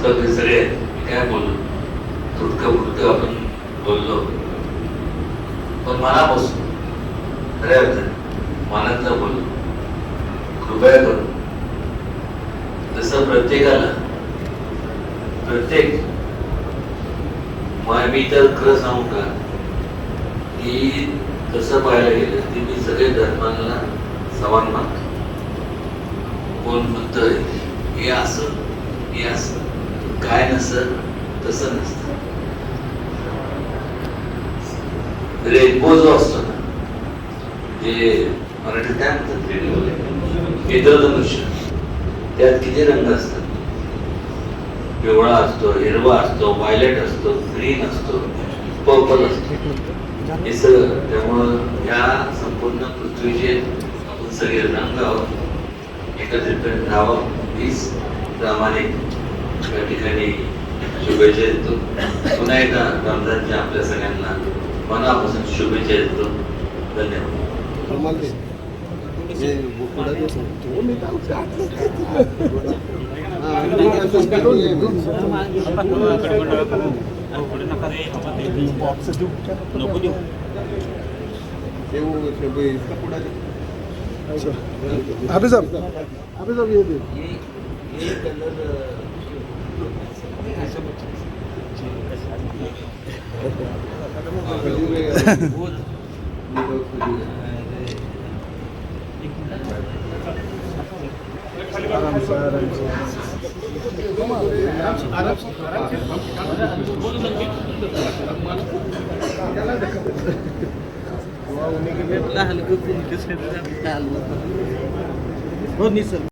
आजकाल ते सगळे काय बोलू? तुटकं फुटकं आपण बोललो. पण मनापासून खऱ्या अर्थाने मनातलं बोलू. कृपया करून जसं प्रत्येकाला प्रत्येक मी तर खरं सांगू का की तसं पाहायला गेलं की मी सगळे धर्मांना समान मानतो. कोण म्हणतंय हे असं हे असं. काय नसतं तसं नसतं. रेनबो जो असतो ना जे मराठीत काय म्हणतात रेनबो? इंद्रधनुष्य त्यात किती रंग असतात? पिवळा असतो हिरवा असतो व्हायलेट असतो ग्रीन असतो पर्पल असतो. हे सगळं. त्यामुळं या संपूर्ण पृथ्वीचे आपण सगळे रंग आहोत. एकत्रित राहावं. हीच प्रामाणिक या ठिकाणी शुभेच्छा देतो पुन्हा एकदा रमजानच्या आपल्या सगळ्यांना मनापासून शुभेच्छा देतो धन्यवाद हाफिज साहब ये هل يمكنك ان كيس